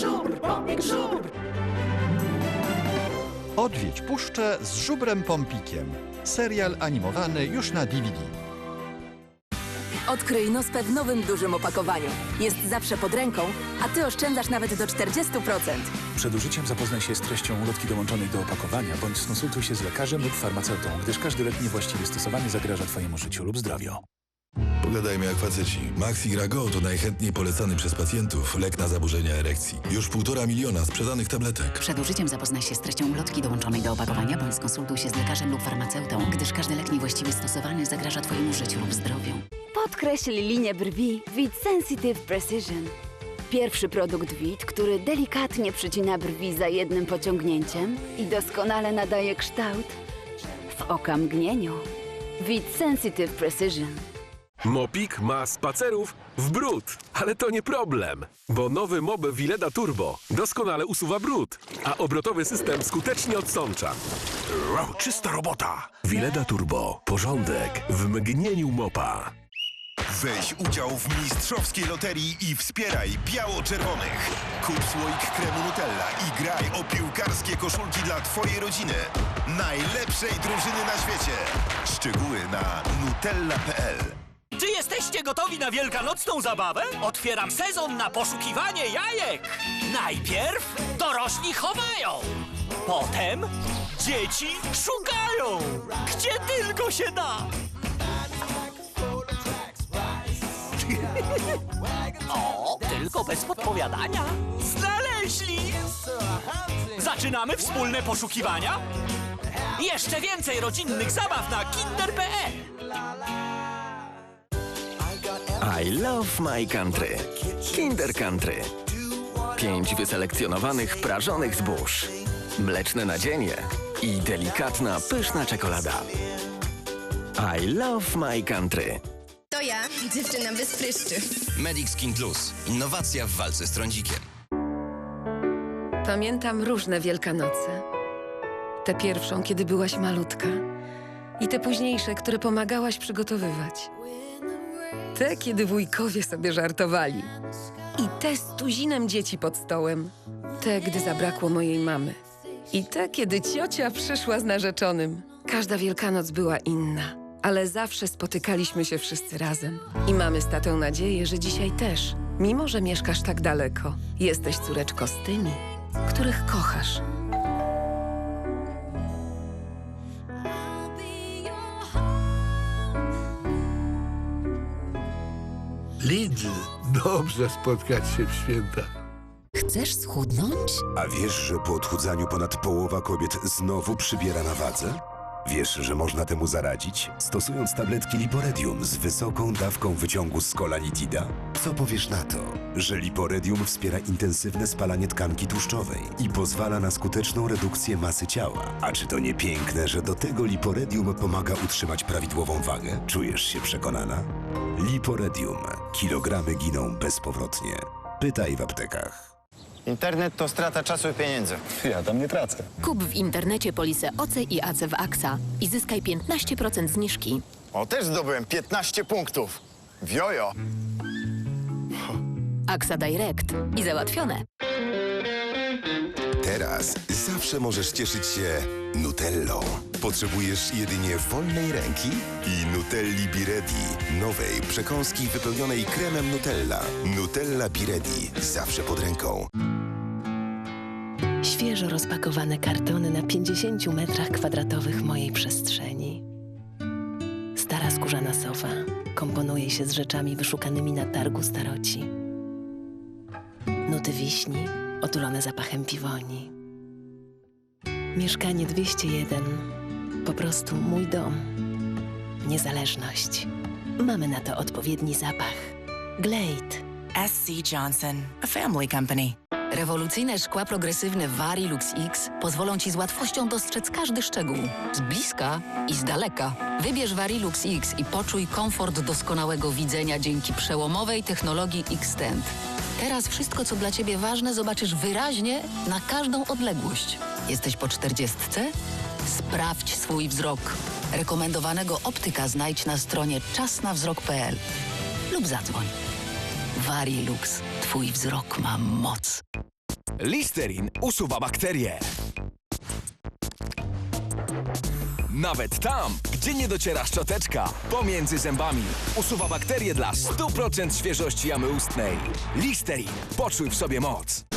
żubr, pompik żubr. Odwiedź puszczę z żubrem Pompikiem. Serial animowany już na DVD. Odkryj Nospę w nowym dużym opakowaniu. Jest zawsze pod ręką, a ty oszczędzasz nawet do 40%. Przed użyciem zapoznaj się z treścią ulotki dołączonej do opakowania, bądź skonsultuj się z lekarzem lub farmaceutą, gdyż każdy lek niewłaściwie stosowany zagraża Twojemu życiu lub zdrowiu. Pogadajmy jak faceci. Maxigra Go to najchętniej polecany przez pacjentów lek na zaburzenia erekcji. Już półtora miliona sprzedanych tabletek. Przed użyciem zapoznaj się z treścią ulotki dołączonej do opakowania bądź skonsultuj się z lekarzem lub farmaceutą, gdyż każdy lek niewłaściwie stosowany zagraża Twojemu życiu lub zdrowiu. Podkreśl linię brwi Wit Sensitive Precision. Pierwszy produkt Wit, który delikatnie przycina brwi za jednym pociągnięciem i doskonale nadaje kształt w okamgnieniu. Wit Sensitive Precision. Mopik ma spacerów w brud, ale to nie problem, bo nowy Mob Wileda Turbo doskonale usuwa brud, a obrotowy system skutecznie odsącza. Wow, czysta robota! Wileda Turbo. Porządek w mgnieniu mopa. Weź udział w mistrzowskiej loterii i wspieraj biało-czerwonych. Kup słoik kremu Nutella i graj o piłkarskie koszulki dla Twojej rodziny. Najlepszej drużyny na świecie. Szczegóły na nutella.pl jesteście gotowi na wielkanocną zabawę? Otwieram sezon na poszukiwanie jajek. Najpierw dorośli chowają. Potem dzieci szukają. Gdzie tylko się da. O, tylko bez podpowiadania. Znaleźli! Zaczynamy wspólne poszukiwania? Jeszcze więcej rodzinnych zabaw na kinder.pl I love my country. Kinder Country. Pięć wyselekcjonowanych prażonych zbóż. Mleczne nadzienie i delikatna, pyszna czekolada. I love my country. To ja, dziewczyna bez pryszczy. Medic Skin Plus. Innowacja w walce z trądzikiem. Pamiętam różne Wielkanoce. Tę pierwszą, kiedy byłaś malutka. I te późniejsze, które pomagałaś przygotowywać. Te, kiedy wujkowie sobie żartowali. I te z tuzinem dzieci pod stołem. Te, gdy zabrakło mojej mamy. I te, kiedy ciocia przyszła z narzeczonym. Każda Wielkanoc była inna, ale zawsze spotykaliśmy się wszyscy razem. I mamy z tatą nadzieję, że dzisiaj też, mimo że mieszkasz tak daleko, jesteś córeczko z tymi, których kochasz. Lidl. Dobrze spotkać się w święta. Chcesz schudnąć? A wiesz, że po odchudzaniu ponad połowa kobiet znowu przybiera na wadze? Wiesz, że można temu zaradzić, stosując tabletki Liporedium z wysoką dawką wyciągu z kolanitida? Co powiesz na to, że Liporedium wspiera intensywne spalanie tkanki tłuszczowej i pozwala na skuteczną redukcję masy ciała? A czy to nie piękne, że do tego Liporedium pomaga utrzymać prawidłową wagę? Czujesz się przekonana? Liporedium. Kilogramy giną bezpowrotnie. Pytaj w aptekach. Internet to strata czasu i pieniędzy. Ja tam nie tracę. Kup w internecie polisę OC i AC w AXA i zyskaj 15% zniżki. O, też zdobyłem 15 punktów. Wiojo. AXA Direct i załatwione. Zawsze możesz cieszyć się Nutellą. Potrzebujesz jedynie wolnej ręki i Nutelli Biredi, nowej przekąski wypełnionej kremem Nutella. Nutella Biredi, zawsze pod ręką. Świeżo rozpakowane kartony na 50 metrach kwadratowych mojej przestrzeni. Stara skórzana sofa komponuje się z rzeczami wyszukanymi na targu staroci. Nuty wiśni otulone zapachem piwoni. Mieszkanie 201. Po prostu mój dom. Niezależność. Mamy na to odpowiedni zapach. Glade. SC Johnson, a family company. Rewolucyjne szkła progresywne Varilux X pozwolą Ci z łatwością dostrzec każdy szczegół. Z bliska i z daleka. Wybierz Varilux X i poczuj komfort doskonałego widzenia dzięki przełomowej technologii X-Tent. Teraz wszystko, co dla Ciebie ważne, zobaczysz wyraźnie na każdą odległość. Jesteś po czterdziestce? Sprawdź swój wzrok. Rekomendowanego optyka znajdź na stronie czasnawzrok.pl lub zadzwoń. Varilux. Twój wzrok ma moc. Listerin usuwa bakterie. Nawet tam, gdzie nie dociera szczoteczka, pomiędzy zębami. Usuwa bakterie dla 100% świeżości jamy ustnej. Listerin. Poczuj w sobie moc.